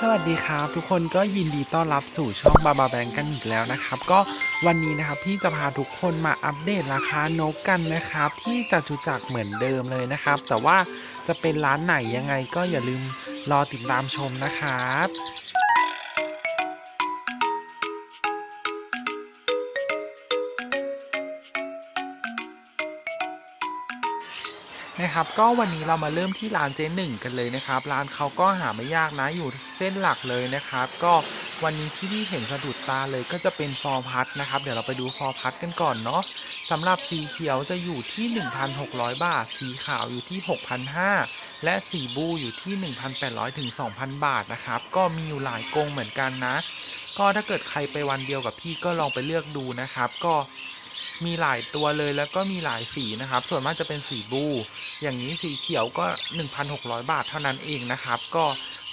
สวัสดีครับทุกคนก็ยินดีต้อนรับสู่ช่องบาบาแบงกันอีกแล้วนะครับ ก็วันนี้นะครับพี่จะพาทุกคนมาอัปเดตราคานกกันนะครับ ที่จะจุจักเหมือนเดิมเลยนะครับ แต่ว่าจะเป็นร้านไหนยังไงก็อย่าลืมรอติดตามชมนะครับ นะครับก็วันนี้เรามาเริ่มที่ร้านเจ๊หนึ่งกันเลยนะครับ ร้านเขาก็หาไม่ยากนะอยู่เส้นหลักเลยนะครับ ก็วันนี้ที่พี่เห็นสะดุดตาเลยก็จะเป็นฟอร์พัดนะครับ เดี๋ยวเราไปดูฟอร์พัดกันก่อนเนาะสำหรับสีเขียวจะอยู่ที่ 1,600 บาท สีขาวอยู่ที่ 6,500 และสีบูอยู่ที่ 1,800ถึง2,000 บาทนะครับ ก็มีอยู่หลายกรงเหมือนกันนะ ก็ถ้าเกิดใครไปวันเดียวกับพี่ก็ลองไปเลือกดูนะครับ ก็ มีหลายตัวเลยแล้วก็มีหลายสีนะครับ ส่วนมากจะเป็นสีบู อย่างนี้สีเขียวก็ 1,600 บาทเท่านั้นเองนะครับ ก็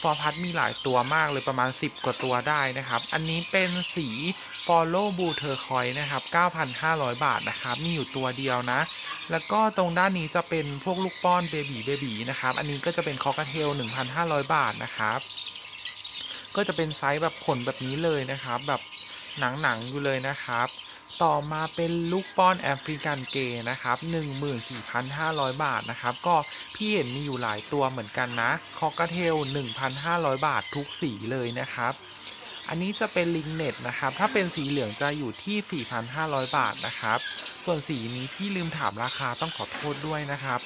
ฟอร์พัดมีหลายตัวมากเลยประมาณ 10 กว่าตัวได้นะครับ อันนี้เป็นสี Follow Blue Turquoise นะครับ 9,500 บาทนะครับ มีอยู่ตัวเดียวนะ แล้วก็ตรงด้านนี้จะเป็นพวกลูกป้อนเบบีเบบีนะครับ อันนี้ก็จะเป็นคอกเทล 1,500 บาทนะครับ ก็จะเป็นไซส์แบบขนแบบนี้เลยนะครับ แบบหนังๆอยู่เลยนะครับ ต่อมาเป็นลูกป้อนแอฟริกันเกย์นะครับ 14,500 บาทนะครับ ก็พี่เห็นมีอยู่หลายตัวเหมือนกันนะ คอกเทล 1,500 บาททุกสีเลยนะครับ อันนี้จะเป็นลิงเน็ตนะครับ ถ้าเป็นสีเหลืองจะอยู่ที่ 4,500 บาทนะครับ ส่วนสีนี้พี่ลืมถามราคาต้องขอโทษด้วยนะครับ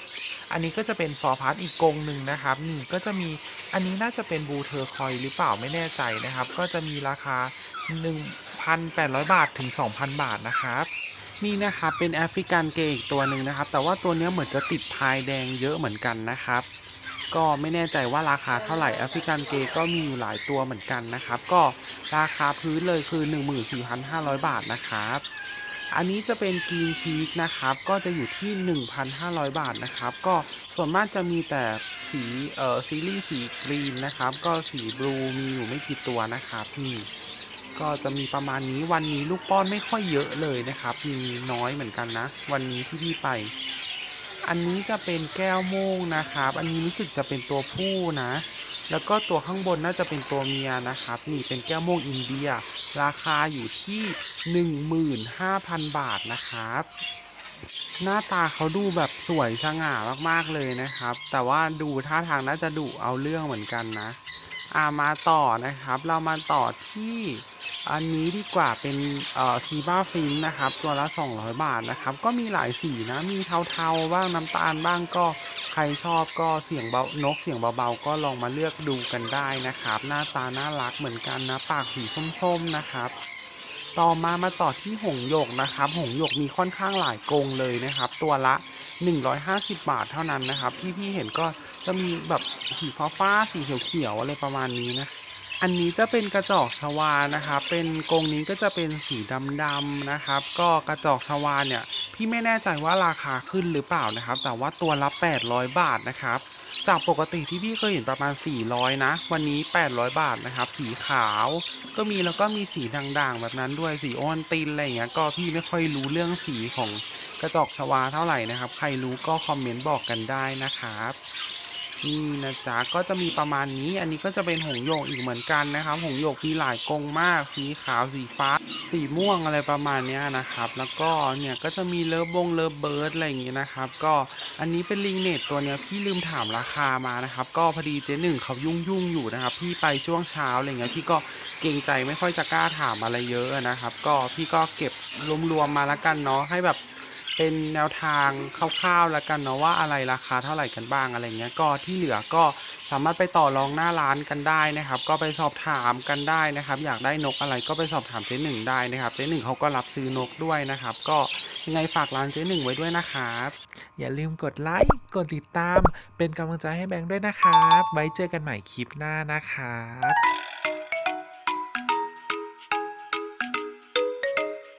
อันนี้ก็จะเป็นฟอร์พาร์ตอีกกงหนึ่งนะครับ นี่ก็จะมี อันนี้น่าจะเป็นบูเทอร์คอยหรือเปล่าไม่แน่ใจนะครับ ก็จะมีราคา 1,800 บาทถึง 2,000 บาทนะครับนี่นะครับเป็นแอฟริกันเกย์อีกตัวหนึ่งนะครับ แต่ว่าตัวนี้เหมือนจะติดพายแดงเยอะเหมือนกันนะครับ ก็ไม่แน่ใจว่าราคาเท่าไหร่แอฟริกันเกย์ก็มีอยู่หลายตัวเหมือนกันนะครับ ก็ราคาพื้นเลยคือ 14,500 บาทนะครับอันนี้จะเป็นกรีนชีสนะครับ ก็จะอยู่ที่ 1,500 บาทนะครับ ก็ส่วนมากจะมีแต่สีเอ่อซีรีส์สีกรีนนะครับ ก็สีบลูมีอยู่ไม่กี่ตัวนะครับนี่ ก็จะมีประมาณนี้วันนี้ลูกป้อนไม่ค่อยเยอะเลยนะครับ มีน้อยเหมือนกันนะ วันนี้ที่พี่ไป อันนี้จะเป็นแก้วโม่งนะครับ อันนี้รู้สึกจะเป็นตัวผู้นะ แล้วก็ตัวข้างบนน่าจะเป็นตัวเมียนะครับ นี่เป็นแก้วโม่งอินเดีย ราคาอยู่ที่ 15,000 บาทนะครับหน้าตาเขาดูแบบสวยสง่ามากๆเลยนะครับ แต่ว่าดูท่าทางน่าจะดุเอาเรื่องเหมือนกันนะ อ่ามาต่อนะครับ เรามาต่อที่ อันนี้ดีกว่าเป็นเอ่อซีบ้าฟินนะครับ ตัวละ 200 บาทนะครับ ก็มีหลายสีนะ มีเทาๆบ้างน้ำตาลบ้างก็ใครชอบก็เสียงเบานกเสียงเบาๆ ก็ลองมาเลือกดูกันได้นะครับ หน้าตาน่ารักเหมือนกันนะปากสีส้มๆนะครับ ต่อมามาต่อที่หงส์หยกนะครับ หงส์หยกมีค่อนข้างหลายกรงเลยนะครับ ตัวละ 150 บาทเท่านั้นนะครับ ที่พี่เห็นก็จะมีแบบสีฟ้าๆสีเขียวๆอะไรประมาณนี้นะ อันนี้จะเป็นกระจอกชวานะครับ เป็นกรงนี้ก็จะเป็นสีดำๆนะครับ ก็กระจอกชวาเนี่ย พี่ไม่แน่ใจว่าราคาขึ้นหรือเปล่านะครับ แต่ว่าตัวละ 800 บาทนะครับ จากปกติที่พี่เคยเห็นประมาณ 400 นะ วันนี้ 800 บาทนะครับ สีขาว ก็มีแล้วก็มีสีด่างๆ แบบนั้นด้วย สีโอวันตินอะไรอย่างเงี้ย ก็พี่ไม่ค่อยรู้เรื่องสีของกระจอกชวาเท่าไหร่นะครับ ใครรู้ก็คอมเมนต์บอกกันได้นะครับ นี่นะจ๊ะก็จะมีประมาณนี้ อันนี้ก็จะเป็นหงส์หยกอีกเหมือนกันนะครับ หงส์หยกมีหลายกรงมาก สีขาว สีฟ้า สีม่วงอะไรประมาณนี้นะครับ แล้วก็เนี่ยก็จะมีเลิฟบงเลิฟเบิร์ดอะไรอย่างงี้นะครับ ก็อันนี้เป็นลิงเน็ตตัวเนี้ยพี่ลืมถามราคามานะครับ ก็พอดีเจ๊หนึ่งเขายุ่งยุ่งอยู่นะครับ พี่ไปช่วงเช้าอะไรเงี้ยพี่ก็เกรงใจไม่ค่อยจะกล้าถามอะไรเยอะนะครับ ก็พี่ก็เก็บรวมๆมาแล้วกันเนาะให้แบบ เป็นแนวทางคร่าวๆแล้วกันเนาะว่าอะไรราคาเท่าไหร่กันบ้างอะไรเงี้ยก็ที่เหลือก็สามารถไปต่อรองหน้าร้านกันได้นะครับ ก็ไปสอบถามกันได้นะครับ อยากได้นกอะไรก็ไปสอบถามเจ๊หนึ่งได้นะครับเจ๊หนึ่งเขาก็รับซื้อนกด้วยนะครับ ก็ยังไงฝากร้านเจ๊หนึ่งไว้ด้วยนะครับอย่าลืมกดไลค์กดติดตาม เป็นกำลังใจให้แบงค์ด้วยนะครับ ไว้เจอกันใหม่คลิปหน้านะครับ